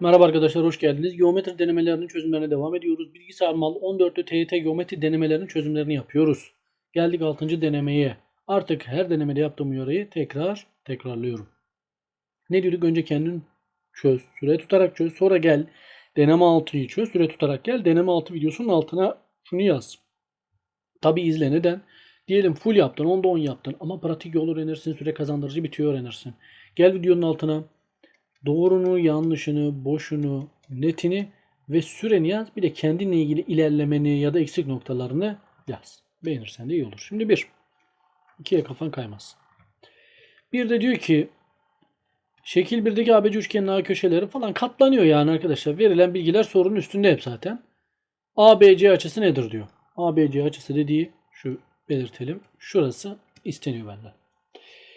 Merhaba arkadaşlar hoş geldiniz. Geometri denemelerinin çözümlerine devam ediyoruz. Bilgisayar mal 14'lü TYT geometri denemelerinin çözümlerini yapıyoruz. Geldik 6. denemeye. Artık her denemede yaptığım uyarıyı tekrar tekrarlıyorum. Ne diyorduk? Önce kendin çöz. Süre tutarak çöz. Sonra gel. Deneme 6'yı çöz. Süre tutarak gel. Deneme 6 videosunun altına şunu yaz. Tabi izle. Neden? Diyelim full yaptın. 10'da 10 yaptın. Ama pratik yol öğrenirsin. Süre kazandırıcı bitiyor öğrenirsin. Gel videonun altına doğrunu, yanlışını, boşunu, netini ve süreni yaz. Bir de kendinle ilgili ilerlemeni ya da eksik noktalarını yaz. Beğenirsen de iyi olur. Şimdi bir. ikiye kafan kaymaz. Bir de diyor ki şekil 1'deki ABC üçgenin A köşeleri falan katlanıyor yani arkadaşlar. Verilen bilgiler sorunun üstünde hep zaten. ABC açısı nedir diyor. ABC açısı dediği şu belirtelim. Şurası isteniyor benden.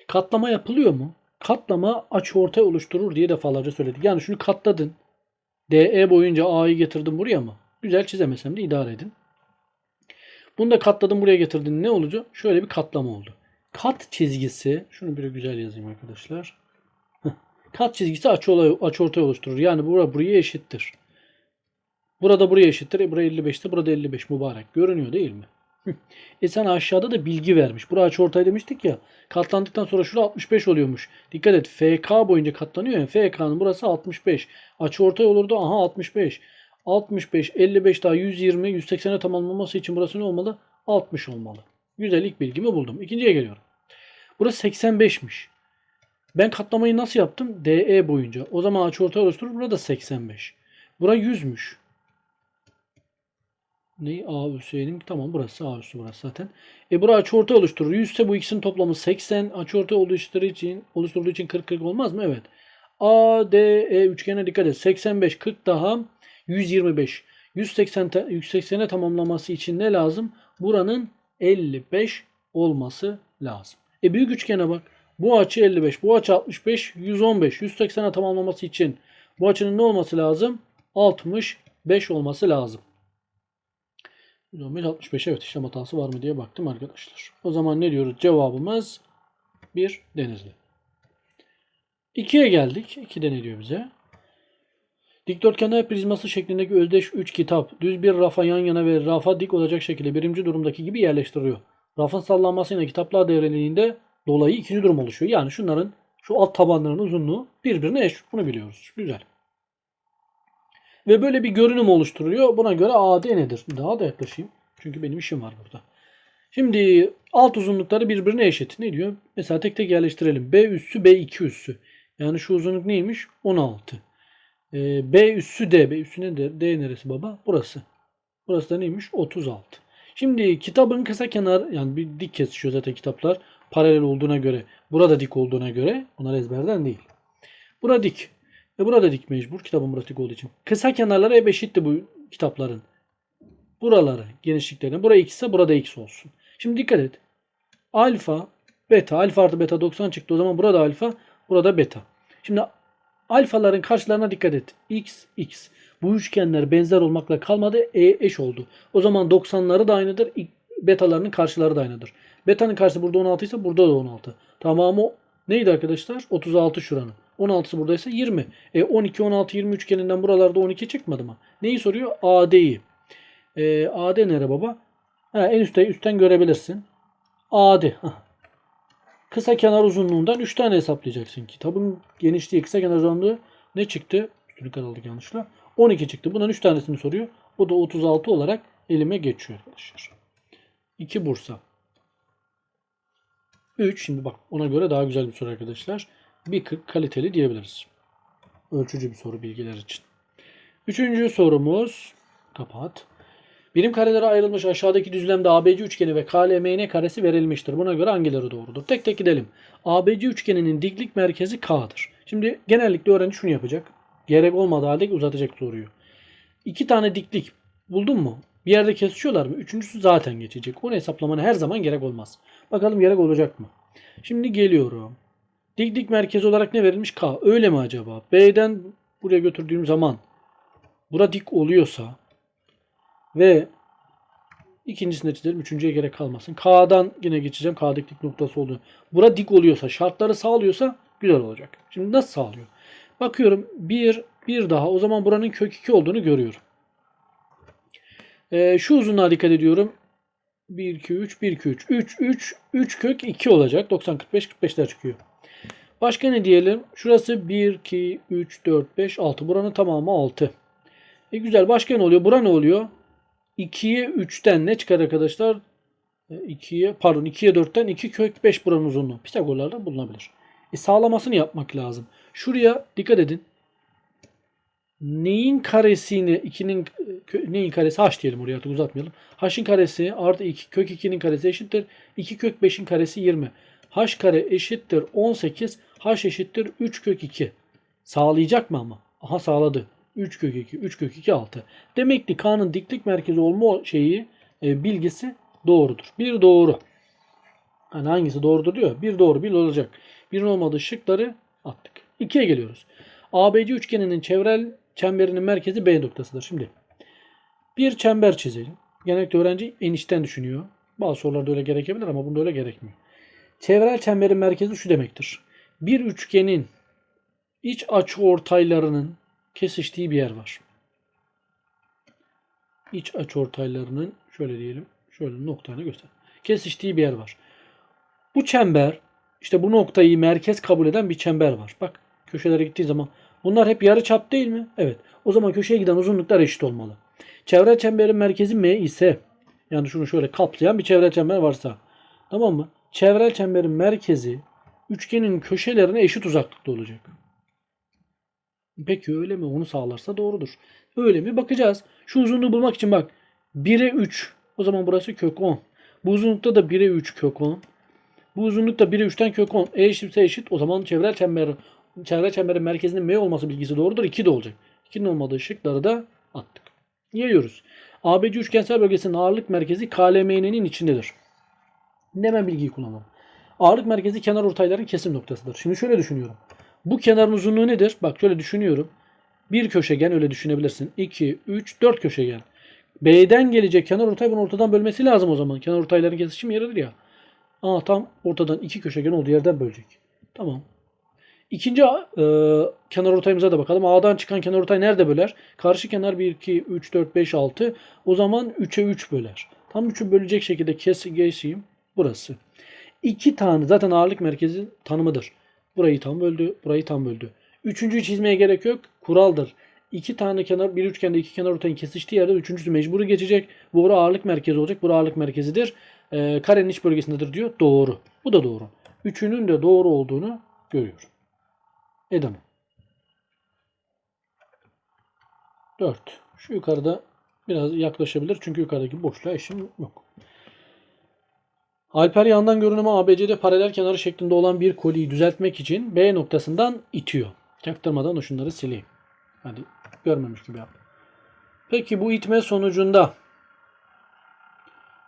Katlama yapılıyor mu? Katlama açıortay oluşturur diye defalarca söyledik. Yani şunu katladın. DE boyunca A'yı getirdin buraya mı? Güzel çizemesem de idare edin. Bunu da katladın buraya getirdin. Ne olacak? Şöyle bir katlama oldu. Kat çizgisi, şunu bir güzel yazayım arkadaşlar. Kat çizgisi açı açıortay oluşturur. Yani bura buraya eşittir. Burada buraya eşittir. E buraya 55'te burada 55 mübarek. Görünüyor değil mi? E sana aşağıda da bilgi vermiş. Burası açıortay demiştik ya. Katlandıktan sonra şurada 65 oluyormuş. Dikkat et. FK boyunca katlanıyor ya. FK'nın burası 65. Açıortay olurdu. Aha 65. 65, 55 daha 120, 180'e tamamlaması için burası ne olmalı? 60 olmalı. Güzel ilk bilgimi buldum. İkinciye geliyorum. Burası 85'miş. Ben katlamayı nasıl yaptım? DE boyunca. O zaman açıortay oluşturur. Burada 85. Bura 100'müş. Ne? A üsseydim. Tamam burası A üssü burası zaten. E bura açıortay oluşturur. 100 ise bu ikisinin toplamı 80. Açıortay oluşturduğu için, oluşturduğu için 40 40 olmaz mı? Evet. A, D, E üçgene dikkat et. 85, 40 daha 125. 180 ta- 180'e tamamlaması için ne lazım? Buranın 55 olması lazım. E büyük üçgene bak. Bu açı 55, bu açı 65, 115. 180'e tamamlaması için bu açının ne olması lazım? 65 olması lazım. 115, 65 evet işlem hatası var mı diye baktım arkadaşlar. O zaman ne diyoruz? Cevabımız 1 Denizli. 2'ye geldik. 2'de ne diyor bize? Dikdörtgenler prizması şeklindeki özdeş 3 kitap düz bir rafa yan yana ve rafa dik olacak şekilde birinci durumdaki gibi yerleştiriliyor. Rafın sallanmasıyla kitaplar devreliliğinde dolayı ikinci durum oluşuyor. Yani şunların şu alt tabanlarının uzunluğu birbirine eş. Bunu biliyoruz. Güzel. Ve böyle bir görünüm oluşturuluyor. Buna göre AD nedir? Daha da yaklaşayım. Çünkü benim işim var burada. Şimdi alt uzunlukları birbirine eşit. Ne diyor? Mesela tek tek yerleştirelim. B üssü B2 üssü. Yani şu uzunluk neymiş? 16. Ee, B üssü D. B üssü nedir? D neresi baba? Burası. Burası da neymiş? 36. Şimdi kitabın kısa kenar yani bir dik kesişiyor zaten kitaplar. Paralel olduğuna göre. Burada dik olduğuna göre. Bunlar ezberden değil. Bura dik. Ve burada dik mecbur. Kitabın dik olduğu için. Kısa kenarları hep eşitti bu kitapların. Buraları genişliklerine. Buraya x ise burada x olsun. Şimdi dikkat et. Alfa, beta. Alfa artı beta 90 çıktı. O zaman burada alfa. Burada beta. Şimdi alfaların karşılarına dikkat et. X, X. Bu üçgenler benzer olmakla kalmadı. E eş oldu. O zaman 90'ları da aynıdır. Betalarının karşıları da aynıdır. Beta'nın karşısı burada 16 ise burada da 16. Tamamı neydi arkadaşlar? 36 şuranın. 16'sı buradaysa 20. E 12, 16, 20 üçgeninden buralarda 12 çıkmadı mı? Neyi soruyor? AD'yi. E, AD nere baba? Ha, en üstte üstten görebilirsin. AD. Hah. Kısa kenar uzunluğundan 3 tane hesaplayacaksın. Kitabın genişliği kısa kenar uzunluğu ne çıktı? Üstünü aldık yanlışla. 12 çıktı. Bundan 3 tanesini soruyor. O da 36 olarak elime geçiyor arkadaşlar. 2 Bursa. 3 şimdi bak ona göre daha güzel bir soru arkadaşlar. 1.40 kaliteli diyebiliriz. Ölçücü bir soru bilgiler için. Üçüncü sorumuz kapat. Birim karelere ayrılmış aşağıdaki düzlemde ABC üçgeni ve KLMN karesi verilmiştir. Buna göre hangileri doğrudur? Tek tek gidelim. ABC üçgeninin diklik merkezi K'dır. Şimdi genellikle öğrenci şunu yapacak. Gerek olmadığı halde uzatacak soruyu. İki tane diklik buldun mu? Bir yerde kesişiyorlar mı? Üçüncüsü zaten geçecek. Onu hesaplamana her zaman gerek olmaz. Bakalım gerek olacak mı? Şimdi geliyorum. Diklik merkezi olarak ne verilmiş? K. Öyle mi acaba? B'den buraya götürdüğüm zaman bura dik oluyorsa ve ikincisini de çizelim. Üçüncüye gerek kalmasın. K'dan yine geçeceğim. K diklik noktası oldu. Bura dik oluyorsa, şartları sağlıyorsa güzel olacak. Şimdi nasıl sağlıyor? Bakıyorum 1, Bir daha. O zaman buranın kök 2 olduğunu görüyorum. Ee, şu uzunluğa dikkat ediyorum. 1, 2, 3, 1, 2, 3. 3, 3, 3 kök 2 olacak. 90, 45, 45'ler çıkıyor. Başka ne diyelim? Şurası 1, 2, 3, 4, 5, 6. Buranın tamamı 6. E güzel. Başka ne oluyor? Bura ne oluyor? 2'ye 3'ten ne çıkar arkadaşlar? 2'ye pardon 2'ye 4'ten 2 kök 5 buranın uzunluğu. Pisagorlardan bulunabilir. E sağlamasını yapmak lazım. Şuraya dikkat edin. Neyin karesini 2'nin neyin karesi h diyelim oraya artık uzatmayalım. h'in karesi artı 2 kök 2'nin karesi eşittir. 2 kök 5'in karesi 20. h kare eşittir 18. h eşittir 3 kök 2. Sağlayacak mı ama? Aha sağladı. 3 kök 2, 3 kök 2, 6. Demek ki K'nın diklik merkezi olma şeyi e, bilgisi doğrudur. Bir doğru. Hani hangisi doğrudur diyor. Bir doğru, bir olacak. Birin olmadığı şıkları attık. 2'ye geliyoruz. ABC üçgeninin çevrel çemberinin merkezi B noktasıdır. Şimdi bir çember çizelim. Genellikle öğrenci enişten düşünüyor. Bazı sorularda öyle gerekebilir ama bunda öyle gerekmiyor. Çevrel çemberin merkezi şu demektir. Bir üçgenin iç açı ortaylarının kesiştiği bir yer var. İç açı ortaylarının şöyle diyelim. Şöyle noktanı göster. Kesiştiği bir yer var. Bu çember işte bu noktayı merkez kabul eden bir çember var. Bak köşelere gittiği zaman bunlar hep yarı çap değil mi? Evet. O zaman köşeye giden uzunluklar eşit olmalı. Çevre çemberin merkezi M ise yani şunu şöyle kaplayan bir çevre çember varsa tamam mı? Çevrel çemberin merkezi üçgenin köşelerine eşit uzaklıkta olacak. Peki öyle mi? Onu sağlarsa doğrudur. Öyle mi? Bakacağız. Şu uzunluğu bulmak için bak. 1'e 3. O zaman burası kök 10. Bu uzunlukta da 1'e 3 kök 10. Bu uzunlukta 1'e 3'ten kök 10. E eşitse eşit. O zaman çevrel çember çevre çemberin merkezinin M olması bilgisi doğrudur. 2 de olacak. 2'nin olmadığı şıkları da attık. Geliyoruz. ABC üçgensel bölgesinin ağırlık merkezi KLMN'nin içindedir. Hemen bilgiyi kullanalım. Ağırlık merkezi kenar ortayların kesim noktasıdır. Şimdi şöyle düşünüyorum. Bu kenarın uzunluğu nedir? Bak şöyle düşünüyorum. Bir köşegen öyle düşünebilirsin. 2, 3, 4 köşegen. B'den gelecek kenar ortay bunu ortadan bölmesi lazım o zaman. Kenar ortayların kesişim yeridir ya. Aa tam ortadan iki köşegen olduğu yerden bölecek. Tamam. İkinci e, kenar ortayımıza da bakalım. A'dan çıkan kenar ortay nerede böler? Karşı kenar 1, 2, 3, 4, 5, 6. O zaman 3'e 3 böler. Tam 3'ü bölecek şekilde kes, geçeyim. Burası. İki tane zaten ağırlık merkezi tanımıdır. Burayı tam böldü, burayı tam böldü. Üçüncüyü çizmeye gerek yok. Kuraldır. İki tane kenar, bir üçgende iki kenar ortayın kesiştiği yerde üçüncüsü mecburi geçecek. Bu ağırlık merkezi olacak. Bu ağırlık merkezidir. Ee, karenin iç bölgesindedir diyor. Doğru. Bu da doğru. Üçünün de doğru olduğunu görüyorum. Edemem. 4. Şu yukarıda biraz yaklaşabilir. Çünkü yukarıdaki boşluğa işim yok. Alper yandan görünümü ABC'de paralel kenarı şeklinde olan bir koliyi düzeltmek için B noktasından itiyor. Çaktırmadan da şunları sileyim. Hadi görmemiş gibi yap. Peki bu itme sonucunda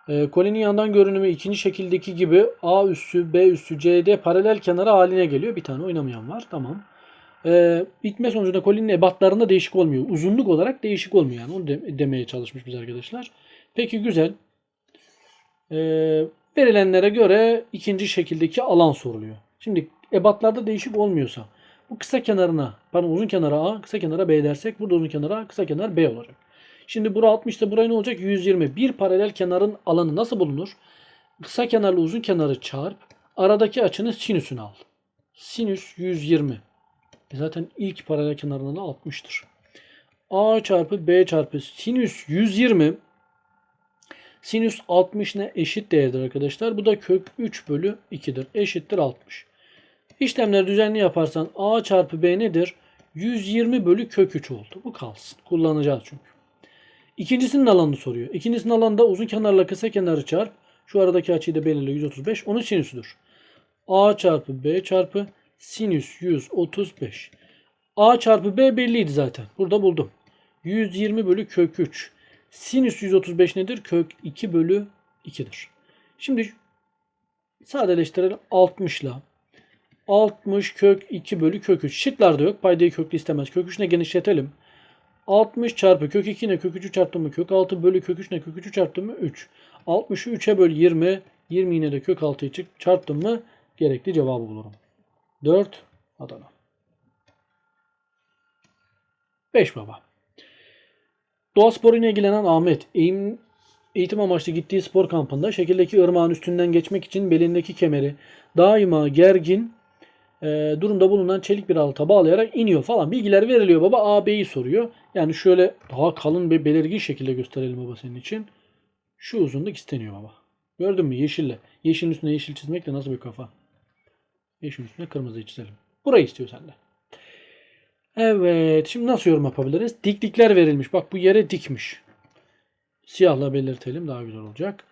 e, kolinin yandan görünümü ikinci şekildeki gibi A üssü B üssü CD paralel kenarı haline geliyor. Bir tane oynamayan var. Tamam. E, itme sonucunda kolinin ebatlarında değişik olmuyor. Uzunluk olarak değişik olmuyor. Yani onu de- demeye çalışmış biz arkadaşlar. Peki güzel. E, verilenlere göre ikinci şekildeki alan soruluyor. Şimdi ebatlarda değişik olmuyorsa bu kısa kenarına, pardon uzun kenara A, kısa kenara B dersek burada uzun kenara kısa kenar B olacak. Şimdi bura 60 ise buraya ne olacak? 120. Bir paralel kenarın alanı nasıl bulunur? Kısa kenarla uzun kenarı çarp. Aradaki açının sinüsünü al. Sinüs 120. E zaten ilk paralel kenarın alanı 60'tır. A çarpı B çarpı sinüs 120 Sinüs 60 ne eşit değerdir arkadaşlar. Bu da kök 3 bölü 2'dir. Eşittir 60. İşlemleri düzenli yaparsan A çarpı B nedir? 120 bölü kök 3 oldu. Bu kalsın. Kullanacağız çünkü. İkincisinin alanını soruyor. İkincisinin alanında uzun kenarla kısa kenarı çarp. Şu aradaki açıyı da belirle 135. Onun sinüsüdür. A çarpı B çarpı sinüs 135. A çarpı B belliydi zaten. Burada buldum. 120 bölü kök 3. Sinüs 135 nedir? Kök 2 bölü 2'dir. Şimdi sadeleştirelim 60 ile 60 kök 2 bölü kök 3. Şıklarda yok. Paydayı köklü istemez. Kök 3 ne genişletelim. 60 çarpı kök 2 ne kök 3'ü çarptım mı kök 6 bölü kök 3 ne kök 3'ü çarptım mı 3. 60'ı 3'e böl 20. 20 yine de kök 6'yı çık çarptım mı gerekli cevabı bulurum. 4 Adana. 5 baba. Doğa sporuyla ilgilenen Ahmet eğim, eğitim amaçlı gittiği spor kampında şekildeki ırmağın üstünden geçmek için belindeki kemeri daima gergin e, durumda bulunan çelik bir alta bağlayarak iniyor falan. Bilgiler veriliyor baba. A, B'yi soruyor. Yani şöyle daha kalın ve belirgin şekilde gösterelim baba senin için. Şu uzunluk isteniyor baba. Gördün mü yeşille. Yeşilin üstüne yeşil çizmek de nasıl bir kafa. Yeşilin üstüne kırmızıyı çizelim. Burayı istiyor sende. Evet. Şimdi nasıl yorum yapabiliriz? Diklikler verilmiş. Bak bu yere dikmiş. Siyahla belirtelim. Daha güzel olacak.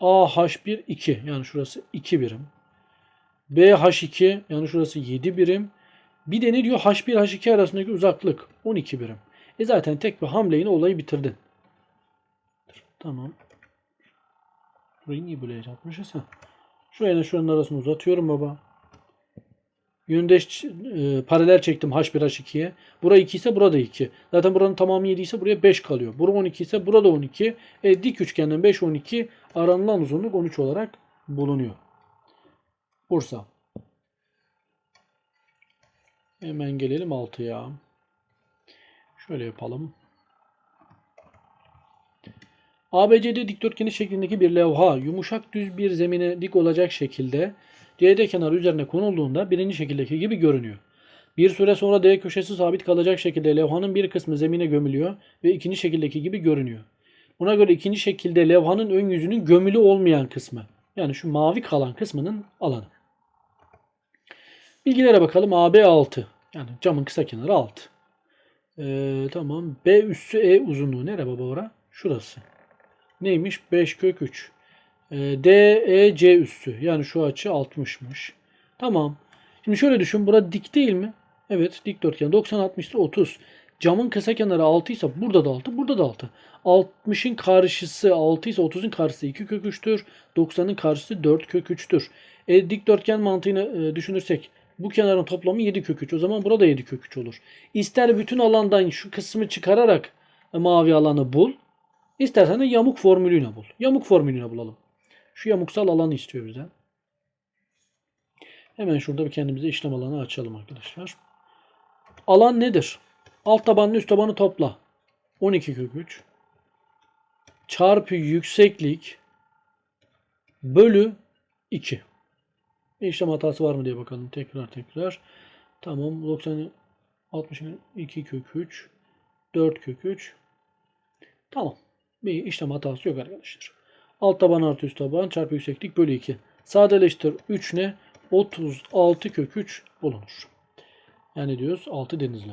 AH1 2. Yani şurası 2 birim. BH2 yani şurası 7 birim. Bir de ne diyor? H1 H2 arasındaki uzaklık 12 birim. E zaten tek bir hamleyle olayı bitirdin. Tamam. Burayı niye böyle yapmışız? Ha. Şuraya şuranın arasını uzatıyorum baba. Yöndeş e, paralel çektim H1 H2'ye. Bura 2 ise burada 2. Zaten buranın tamamı 7 ise buraya 5 kalıyor. Bura 12 ise burada 12. E, dik üçgenden 5 12 aranılan uzunluk 13 olarak bulunuyor. Bursa. Hemen gelelim 6'ya. Şöyle yapalım. ABCD dikdörtgeni şeklindeki bir levha yumuşak düz bir zemine dik olacak şekilde CD kenarı üzerine konulduğunda birinci şekildeki gibi görünüyor. Bir süre sonra D köşesi sabit kalacak şekilde levhanın bir kısmı zemine gömülüyor ve ikinci şekildeki gibi görünüyor. Buna göre ikinci şekilde levhanın ön yüzünün gömülü olmayan kısmı yani şu mavi kalan kısmının alanı. Bilgilere bakalım. AB 6. Yani camın kısa kenarı 6. Ee, tamam. B üssü E uzunluğu. Nere baba ora? Şurası. Neymiş? 5 kök 3. E, C üssü. Yani şu açı 60'mış. Tamam. Şimdi şöyle düşün. Bura dik değil mi? Evet dikdörtgen. 90 60 ise 30. Camın kısa kenarı 6 ise burada da 6, burada da 6. 60'ın karşısı 6 ise 30'un karşısı 2 kök 3'tür. 90'ın karşısı 4 kök 3'tür. E, dikdörtgen mantığını e, düşünürsek bu kenarın toplamı 7 kök 3. O zaman burada 7 kök 3 olur. İster bütün alandan şu kısmı çıkararak e, mavi alanı bul. İstersen de yamuk formülüyle bul. Yamuk formülüyle bulalım. Şu yamuksal alanı istiyor bizden. Hemen şurada bir kendimize işlem alanı açalım arkadaşlar. Alan nedir? Alt tabanlı üst tabanı topla. 12 kök 3 çarpı yükseklik bölü 2. Bir işlem hatası var mı diye bakalım. Tekrar tekrar. Tamam. 90 62 kök 3 4 kök 3 Tamam. Bir işlem hatası yok arkadaşlar. Alt taban artı üst taban çarpı yükseklik bölü 2. Sadeleştir 3 ne? 36 kök 3 bulunur. Yani diyoruz 6 denizli.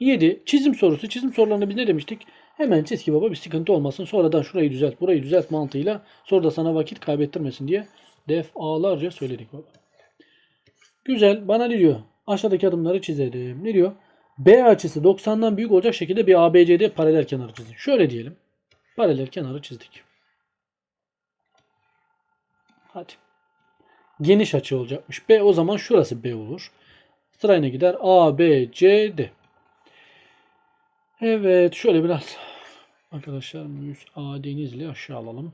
7. Çizim sorusu. Çizim sorularında biz ne demiştik? Hemen çiz ki baba bir sıkıntı olmasın. Sonradan şurayı düzelt, burayı düzelt mantığıyla sonra da sana vakit kaybettirmesin diye defalarca söyledik baba. Güzel. Bana ne diyor? Aşağıdaki adımları çizelim. Ne diyor? B açısı 90'dan büyük olacak şekilde bir ABCD paralel kenarı çizin. Şöyle diyelim. Paralel kenarı çizdik. Hadi. Geniş açı olacakmış. B o zaman şurası B olur. Sırayla gider. A, B, C, D. Evet şöyle biraz arkadaşlar müs A denizli aşağı alalım.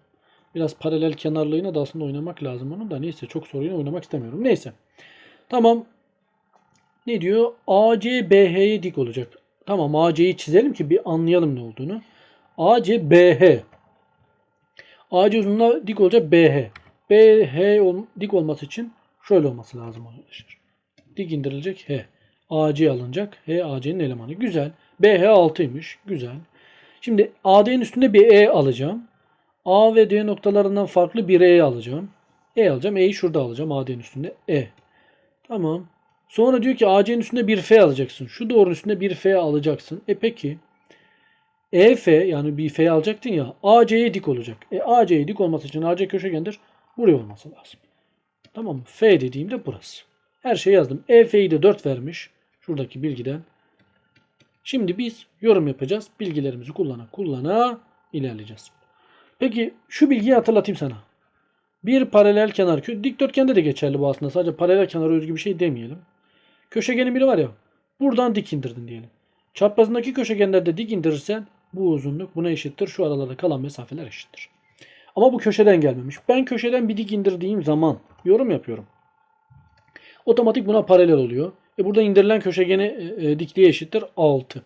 Biraz paralel kenarlığına da aslında oynamak lazım onun da neyse çok soruyla oynamak istemiyorum. Neyse. Tamam. Ne diyor? AC BH'ye dik olacak. Tamam AC'yi çizelim ki bir anlayalım ne olduğunu. AC BH. AC uzunluğuna dik olacak BH. BH dik olması için şöyle olması lazım arkadaşlar. Dik indirilecek H. AC alınacak. H AC'nin elemanı. Güzel. BH 6'ymış. Güzel. Şimdi AD'nin üstünde bir E alacağım. A ve D noktalarından farklı bir E alacağım. E alacağım. E'yi şurada alacağım. AD'nin üstünde E. Tamam. Sonra diyor ki AC'nin üstünde bir F alacaksın. Şu doğrunun üstünde bir F alacaksın. E peki. EF yani bir F alacaktın ya AC'ye dik olacak. E AC'ye dik olması için AC köşegendir. Buraya olması lazım. Tamam mı? F dediğimde burası. Her şeyi yazdım. EF'yi de 4 vermiş. Şuradaki bilgiden. Şimdi biz yorum yapacağız. Bilgilerimizi kullana kullana ilerleyeceğiz. Peki şu bilgiyi hatırlatayım sana. Bir paralel kenar. Dikdörtgende de geçerli bu aslında. Sadece paralel kenara özgü bir şey demeyelim. Köşegenin biri var ya. Buradan dik indirdin diyelim. Çaprazındaki köşegenlerde dik indirirsen bu uzunluk buna eşittir. Şu aralarda kalan mesafeler eşittir. Ama bu köşeden gelmemiş. Ben köşeden bir dik indirdiğim zaman yorum yapıyorum. Otomatik buna paralel oluyor. E burada indirilen köşegeni e, e, dikliğe eşittir 6.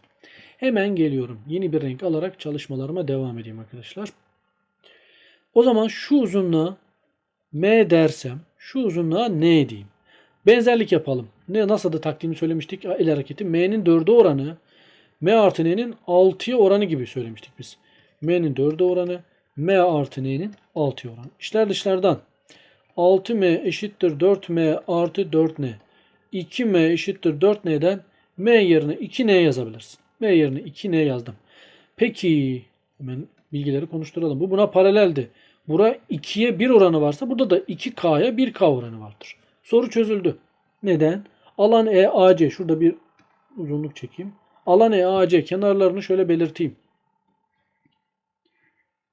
Hemen geliyorum. Yeni bir renk alarak çalışmalarıma devam edeyim arkadaşlar. O zaman şu uzunluğa M dersem şu uzunluğa N diyeyim. Benzerlik yapalım. Ne nasıl da taktiğimi söylemiştik el hareketi. M'nin 4'e oranı M artı N'nin 6'ya oranı gibi söylemiştik biz. M'nin 4'e oranı M artı N'nin 6'ya oranı. İşler dışlardan 6M eşittir 4M artı 4N. 2M eşittir 4N'den M yerine 2N yazabilirsin. M yerine 2N yazdım. Peki hemen bilgileri konuşturalım. Bu buna paraleldi. Bura 2'ye 1 oranı varsa burada da 2K'ya 1K oranı vardır. Soru çözüldü. Neden? Alan EAC şurada bir uzunluk çekeyim. Alan EAC kenarlarını şöyle belirteyim.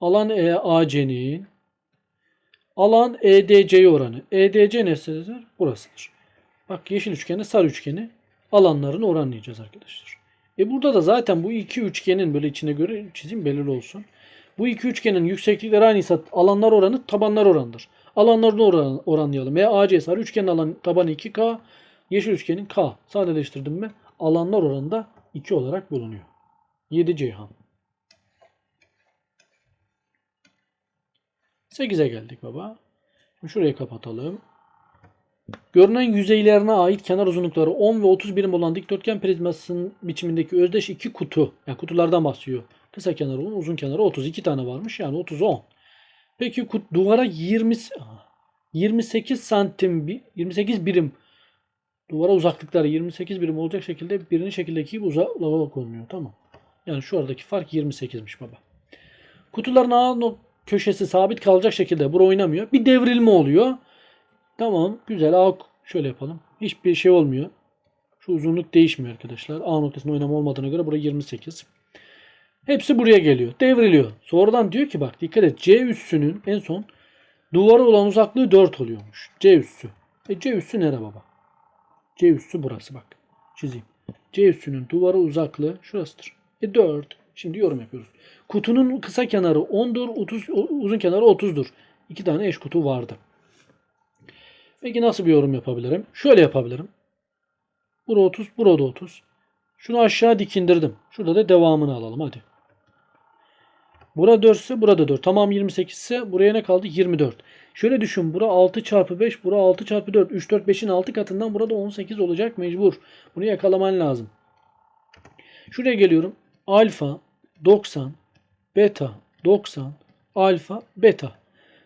Alan EAC'nin alan EDC oranı. EDC nesidir? Burasıdır. Bak yeşil üçgeni, sarı üçgeni alanlarını oranlayacağız arkadaşlar. E burada da zaten bu iki üçgenin böyle içine göre çizim belirli olsun. Bu iki üçgenin yükseklikleri aynıysa alanlar oranı tabanlar oranıdır. Alanlarını oran, oranlayalım. EAC sarı üçgenin alan tabanı 2K, yeşil üçgenin K. Sadeleştirdim mi? Alanlar oranı da 2 olarak bulunuyor. 7 Ceyhan. 8'e geldik baba. Şimdi şurayı kapatalım. Görünen yüzeylerine ait kenar uzunlukları 10 ve 30 birim olan dikdörtgen prizmasının biçimindeki özdeş iki kutu. Yani kutulardan bahsediyor. Kısa kenarı 10, uzun kenarı 32 tane varmış. Yani 30 10. Peki kut, duvara 20 28 santim bi- 28 birim duvara uzaklıkları 28 birim olacak şekilde birinin şekildeki gibi uzaklığa konuluyor. Tamam. Yani şu aradaki fark 28'miş baba. Kutuların A köşesi sabit kalacak şekilde bura oynamıyor. Bir devrilme oluyor. Tamam güzel A şöyle yapalım. Hiçbir şey olmuyor. Şu uzunluk değişmiyor arkadaşlar. A noktasında oynama olmadığına göre buraya 28. Hepsi buraya geliyor. Devriliyor. Sonradan diyor ki bak dikkat et C üssünün en son duvara olan uzaklığı 4 oluyormuş. C üssü. E C üssü nere baba? C üssü burası bak. Çizeyim. C üssünün duvara uzaklığı şurasıdır. E 4. Şimdi yorum yapıyoruz. Kutunun kısa kenarı 10'dur. 30, uzun kenarı 30'dur. İki tane eş kutu vardı. Peki nasıl bir yorum yapabilirim? Şöyle yapabilirim. Bura 30, burada 30. Şunu aşağı dikindirdim. Şurada da devamını alalım hadi. Bura 4 ise burada 4. Tamam 28 ise buraya ne kaldı? 24. Şöyle düşün. Bura 6 çarpı 5. Bura 6 çarpı 4. 3, 4, 5'in 6 katından burada 18 olacak mecbur. Bunu yakalaman lazım. Şuraya geliyorum. Alfa 90. Beta 90. Alfa beta.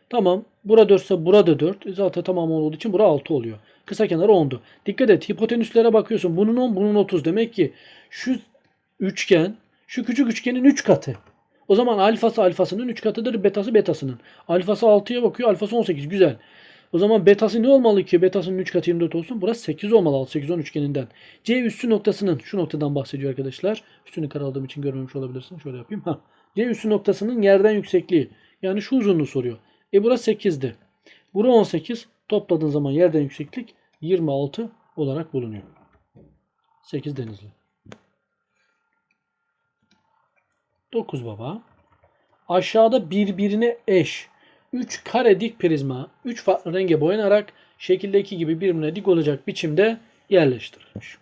Tamam. Bura 4 ise burada 4. E Zaten tamam olduğu için bura 6 oluyor. Kısa kenarı 10'du. Dikkat et. Hipotenüslere bakıyorsun. Bunun 10, bunun 30. Demek ki şu üçgen şu küçük üçgenin 3 katı. O zaman alfası alfasının 3 katıdır. Betası betasının. Alfası 6'ya bakıyor. Alfası 18. Güzel. O zaman betası ne olmalı ki? Betasının 3 katı 24 olsun. Burası 8 olmalı. 6, 8, 10 üçgeninden. C üssü noktasının şu noktadan bahsediyor arkadaşlar. Üstünü karaladığım için görmemiş olabilirsin. Şöyle yapayım. Ha. C üssü noktasının yerden yüksekliği. Yani şu uzunluğu soruyor. E burası 8'di. Bura 18. Topladığın zaman yerden yükseklik 26 olarak bulunuyor. 8 denizli. 9 baba. Aşağıda birbirine eş 3 kare dik prizma 3 farklı renge boyanarak şekildeki gibi birbirine dik olacak biçimde yerleştirilmiş.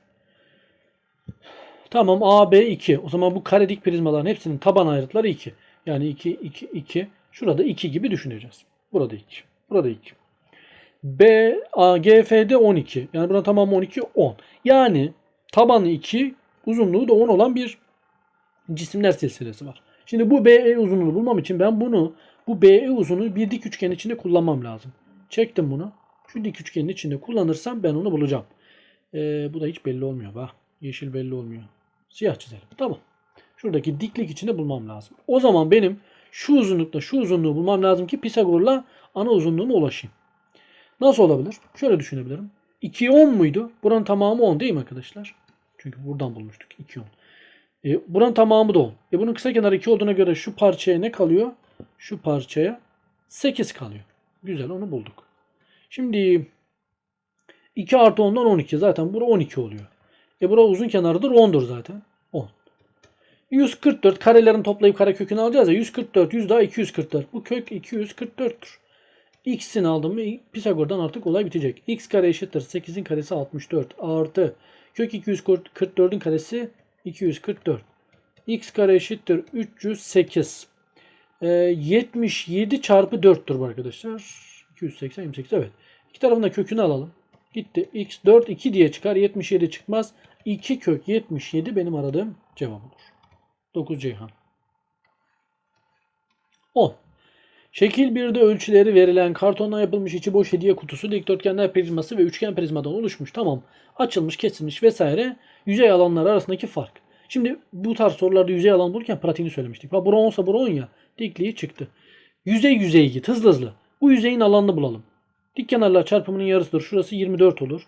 Tamam A, B 2. O zaman bu kare dik prizmaların hepsinin taban ayrıtları 2. Yani 2, 2, 2. Şurada 2 gibi düşüneceğiz. Burada 2. Burada 2. B, A, G, F'de 12. Yani burada tamam 12, 10. Yani tabanı 2, uzunluğu da 10 olan bir cisimler silsilesi var. Şimdi bu BE uzunluğunu bulmam için ben bunu bu BE uzunluğu bir dik üçgen içinde kullanmam lazım. Çektim bunu. Şu dik üçgenin içinde kullanırsam ben onu bulacağım. Ee, bu da hiç belli olmuyor. Bak yeşil belli olmuyor. Siyah çizelim. Tamam. Şuradaki diklik içinde bulmam lazım. O zaman benim şu uzunlukla şu uzunluğu bulmam lazım ki Pisagor'la ana uzunluğuma ulaşayım. Nasıl olabilir? Şöyle düşünebilirim. 2 10 muydu? Buranın tamamı 10 değil mi arkadaşlar? Çünkü buradan bulmuştuk 2 10. E, buranın tamamı 10. E, bunun kısa kenarı 2 olduğuna göre şu parçaya ne kalıyor? Şu parçaya 8 kalıyor. Güzel onu bulduk. Şimdi 2 artı 10'dan 12. Zaten bura 12 oluyor. E bura uzun kenarıdır 10'dur zaten. 10. 144 karelerin toplayıp kare kökünü alacağız ya. 144 100 daha 244. Bu kök 244'tür. X'ini aldım mı Pisagor'dan artık olay bitecek. X kare eşittir 8'in karesi 64 artı Kök 244'ün karesi 244. X kare eşittir 308. Ee, 77 çarpı 4'tür bu arkadaşlar. 280, 28 evet. İki tarafın da kökünü alalım. Gitti. X 4 2 diye çıkar. 77 çıkmaz. 2 kök 77 benim aradığım cevap olur. 9 Ceyhan. 10. Şekil 1'de ölçüleri verilen kartondan yapılmış içi boş hediye kutusu dikdörtgenler prizması ve üçgen prizmadan oluşmuş. Tamam. Açılmış, kesilmiş vesaire. Yüzey alanları arasındaki fark. Şimdi bu tarz sorularda yüzey alan bulurken pratiğini söylemiştik. Bak bura 10'sa bura 10 ya. Dikliği çıktı. Yüzey yüzeye git hızlı hızlı. Bu yüzeyin alanını bulalım. Dik kenarlar çarpımının yarısıdır. Şurası 24 olur.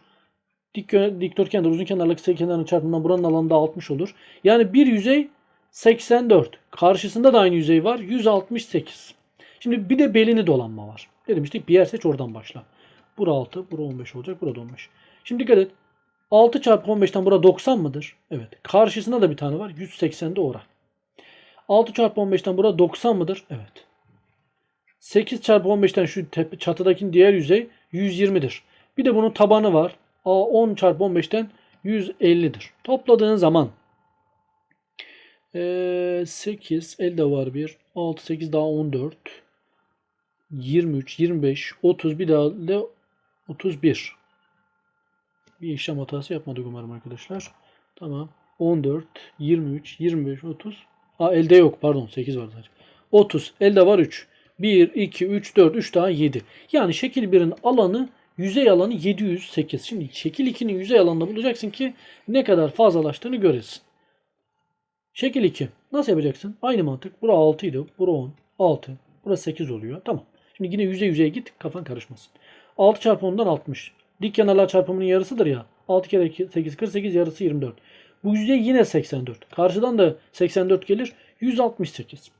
Dik, dikdörtgende uzun kenarla kısa kenarın çarpımından buranın alanı da 60 olur. Yani bir yüzey 84. Karşısında da aynı yüzey var. 168. Şimdi bir de belini dolanma var. Ne demiştik? Bir yer seç oradan başla. Bura 6, bura 15 olacak, burada 15. Şimdi dikkat et. 6 çarpı 15'ten bura 90 mıdır? Evet. Karşısında da bir tane var. 180'de ora. 6 çarpı 15'ten bura 90 mıdır? Evet. 8 çarpı 15'ten şu tepe, diğer yüzey 120'dir. Bir de bunun tabanı var. A 10 çarpı 15'ten 150'dir. Topladığın zaman ee, 8 elde var bir. 6 8 daha 14. 23 25 30 bir daha de 31. Bir işlem hatası yapmadık umarım arkadaşlar. Tamam. 14 23 25 30. Aa elde yok pardon 8 var sadece. 30 elde var 3. 1 2 3 4 3 daha 7. Yani şekil 1'in alanı yüzey alanı 708. Şimdi şekil 2'nin yüzey alanını bulacaksın ki ne kadar fazlalaştığını göresin. Şekil 2. Nasıl yapacaksın? Aynı mantık. Bura 6 idi. Bura 10. 6. Burası 8 oluyor. Tamam. Şimdi yine yüzey yüzeye git. Kafan karışmasın. 6 çarpı 10'dan 60. Dik kenarlar çarpımının yarısıdır ya. 6 kere 2, 8 48 yarısı 24. Bu yüzey yine 84. Karşıdan da 84 gelir. 168.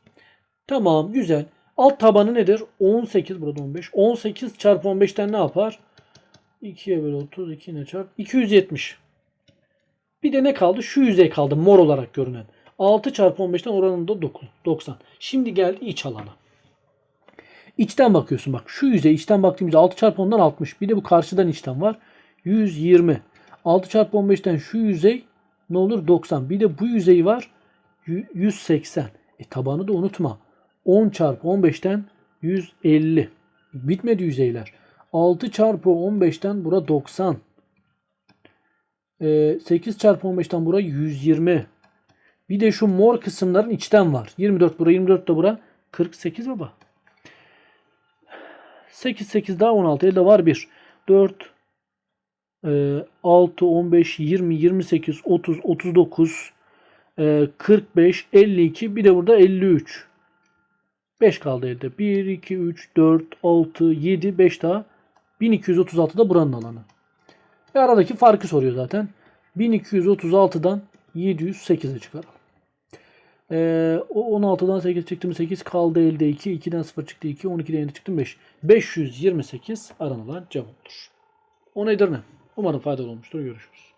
Tamam güzel. Alt tabanı nedir? 18 burada 15. 18 çarpı 15'ten ne yapar? 2'ye bölü 30 2 ne çarp? 270. Bir de ne kaldı? Şu yüzey kaldı mor olarak görünen. 6 çarpı 15'ten oranın da 9, 90. Şimdi geldi iç alana. İçten bakıyorsun bak. Şu yüzey içten baktığımızda 6 çarpı 10'dan 60. Bir de bu karşıdan içten var. 120. 6 çarpı 15'ten şu yüzey ne olur? 90. Bir de bu yüzey var. 180. E tabanı da unutma. 10 çarpı 15'ten 150. Bitmedi yüzeyler. 6 çarpı 15'ten bura 90. Ee, 8 çarpı 15'ten bura 120. Bir de şu mor kısımların içten var. 24 bura 24 de bura 48 baba. 8 8 daha 16 elde var 1. 4 e, 6 15 20 28 30 39 e, 45 52 bir de burada 53. 5 kaldı elde. 1 2 3 4 6 7 5 daha 1236 da buranın alanı. Ve aradaki farkı soruyor zaten. 1236'dan 708'e çıkaralım. Ee, o 16'dan 8 çıktım 8 kaldı elde 2. 2'den 0 çıktı 2. 12'den 7 çıktım 5. 528 aranılan cevap olur. O nedir ne? Umarım faydalı olmuştur. Görüşürüz.